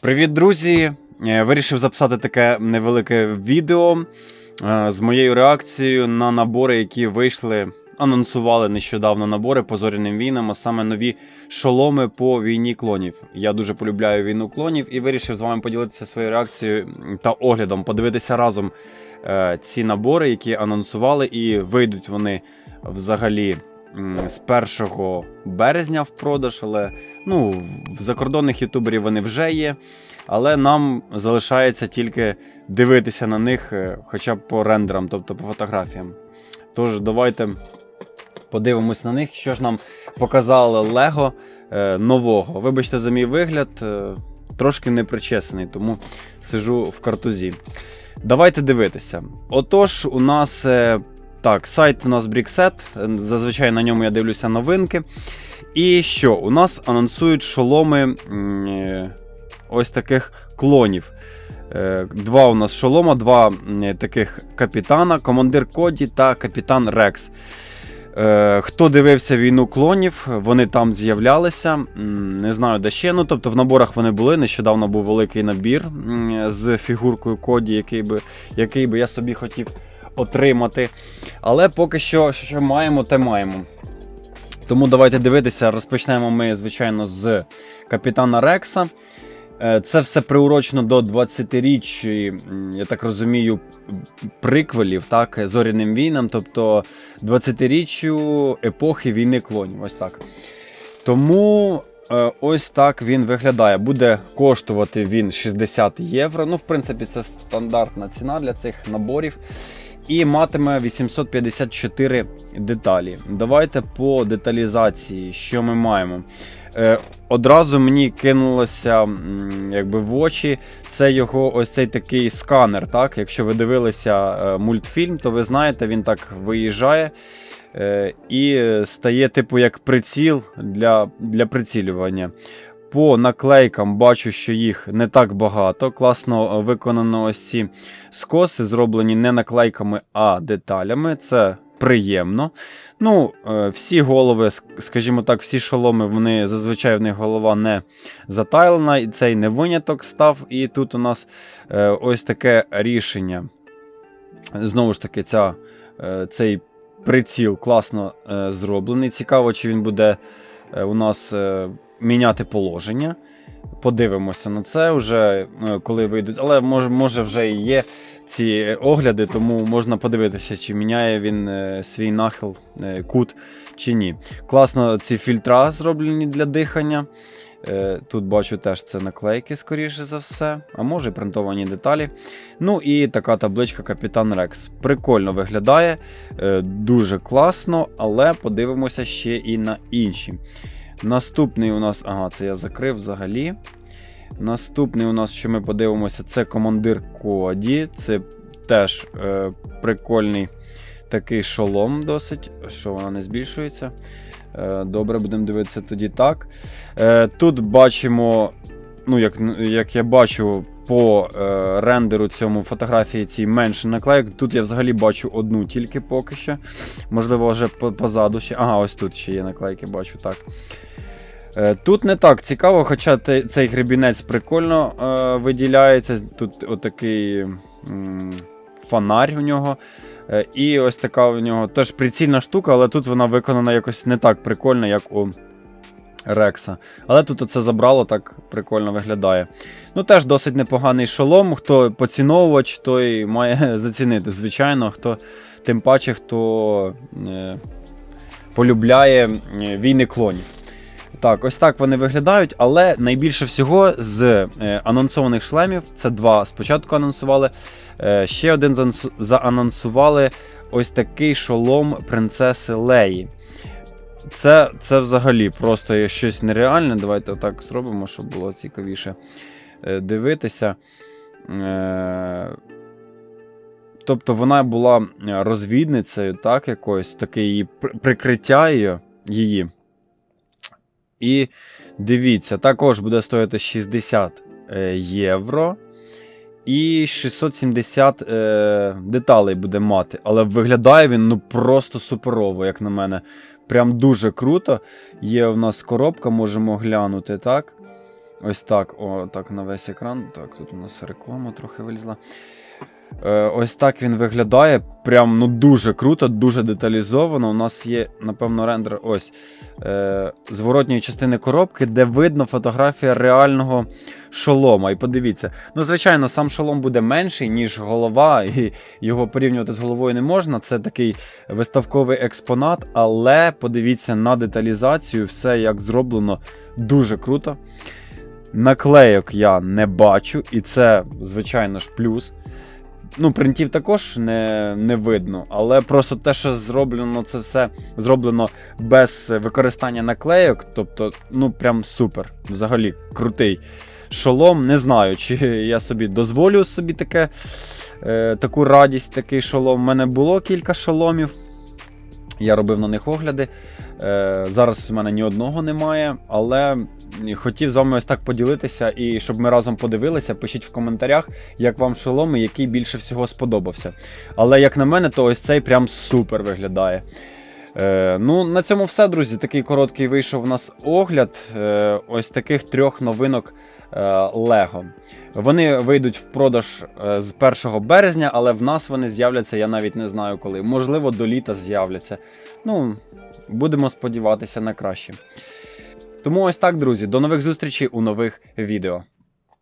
Привіт, друзі! Е, Вирішив записати таке невелике відео е, з моєю реакцією на набори, які вийшли, анонсували нещодавно набори по зоряним війнам, а саме нові шоломи по війні клонів. Я дуже полюбляю війну клонів і вирішив з вами поділитися своєю реакцією та оглядом, подивитися разом е, ці набори, які анонсували, і вийдуть вони взагалі з 1 березня в продаж, але ну, в закордонних ютуберів вони вже є. Але нам залишається тільки дивитися на них е, хоча б по рендерам, тобто по фотографіям. Тож, давайте подивимось на них, що ж нам показало Лего е, нового. Вибачте за мій вигляд, е, трошки непричесаний, тому сижу в картузі. Давайте дивитися. Отож, у нас так, сайт у нас Бріксет. Зазвичай на ньому я дивлюся новинки. І що? У нас анонсують шоломи е, ось таких клонів. Е, Два у нас шолома, два таких капітана, командир Коді та капітан Рекс. Е, Хто дивився війну клонів, вони там з'являлися. Не знаю, де ще. Ну, тобто в наборах вони були. Нещодавно був великий набір з фігуркою Коді, який би, який би я собі хотів отримати. Але поки що, що маємо, те маємо. Тому давайте дивитися. Розпочнемо ми, звичайно, з капітана Рекса. Е, Це все приурочено до 20-річчя, я так розумію, приквелів, так, зоряним війнам, тобто 20-річчю епохи війни клонів. Ось так. Тому е, ось так він виглядає. Буде коштувати він 60 євро. Ну, в принципі, це стандартна ціна для цих наборів. І матиме 854 деталі. Давайте по деталізації, що ми маємо. Е, одразу мені кинулося якби в очі це його ось цей такий сканер. Так? Якщо ви дивилися е, мультфільм, то ви знаєте, він так виїжджає е, і стає, типу, як приціл для, для прицілювання. По наклейкам бачу, що їх не так багато. Класно виконано ось ці скоси, зроблені не наклейками, а деталями. Це приємно. Ну, е, всі голови, скажімо так, всі шоломи, вони зазвичай в них голова не затайлена, і цей не виняток став. І тут у нас е, ось таке рішення. Знову ж таки, ця, е, цей приціл класно е, зроблений. Цікаво, чи він буде е, у нас е, міняти положення. Подивимося на це вже, е, коли вийдуть. Але може, може вже і є ці огляди, тому можна подивитися, чи міняє він е, свій нахил, е, кут чи ні. Класно ці фільтра зроблені для дихання. Тут бачу теж це наклейки, скоріше за все, а може принтовані деталі. Ну і така табличка Капітан Рекс. Прикольно виглядає, дуже класно, але подивимося ще і на інші. Наступний у нас, ага, це я закрив взагалі. Наступний у нас, що ми подивимося, це командир Коді. Це теж е, прикольний такий шолом досить, що вона не збільшується. Е, добре, будемо дивитися тоді так. Е, тут бачимо, ну, як, як я бачу по е, рендеру цьому фотографії цій менше наклейок. Тут я взагалі бачу одну тільки поки що. Можливо, вже позаду ще. Ага, ось тут ще є наклейки, бачу так. Е, Тут не так цікаво, хоча цей гребінець прикольно е, виділяється. Тут отакий фонарь у нього. Е, і ось така у нього теж прицільна штука, але тут вона виконана якось не так прикольно, як у Рекса. Але тут оце забрало так прикольно виглядає. Ну, теж досить непоганий шолом. Хто поціновувач, той має зацінити, звичайно, хто, тим паче, хто е, полюбляє війни клонів. Так, ось так вони виглядають, але найбільше всього з е, анонсованих шлемів, це два спочатку анонсували. Е, ще один заанонсували ось такий шолом принцеси Леї. Це, це взагалі просто щось нереальне. Давайте отак зробимо, щоб було цікавіше е, дивитися. Тобто вона була розвідницею, так, якоюсь таке її прикриття її. І дивіться, також буде стоїти 60 е, євро. І 670 е, деталей буде мати. Але виглядає він ну просто суперово, як на мене. Прям дуже круто. Є в нас коробка, можемо глянути, так? Ось так, о, так на весь екран. Так, тут у нас реклама трохи вилізла. Е, ось так він виглядає. Прям ну дуже круто, дуже деталізовано. У нас є, напевно, рендер ось е, зворотньої частини коробки, де видно фотографія реального шолома. І подивіться, ну, звичайно, сам шолом буде менший, ніж голова, і його порівнювати з головою не можна. Це такий виставковий експонат, але подивіться на деталізацію, все як зроблено дуже круто. Наклейок я не бачу, і це, звичайно ж, плюс. Ну, принтів також не, не видно, але просто те, що зроблено, це все зроблено без використання наклейок. Тобто, ну прям супер. Взагалі крутий шолом. Не знаю, чи я собі дозволю собі таке, е, таку радість, такий шолом. У мене було кілька шоломів. Я робив на них огляди. Е, зараз у мене ні одного немає, але хотів з вами ось так поділитися і щоб ми разом подивилися. Пишіть в коментарях, як вам шолом і який більше всього сподобався. Але як на мене, то ось цей прям супер виглядає. Е, ну, на цьому все, друзі. Такий короткий вийшов у нас огляд е, ось таких трьох новинок е, Lego. Вони вийдуть в продаж е, з 1 березня, але в нас вони з'являться, я навіть не знаю коли. Можливо, до літа з'являться. Ну, будемо сподіватися на краще. Тому ось так, друзі. До нових зустрічей у нових відео.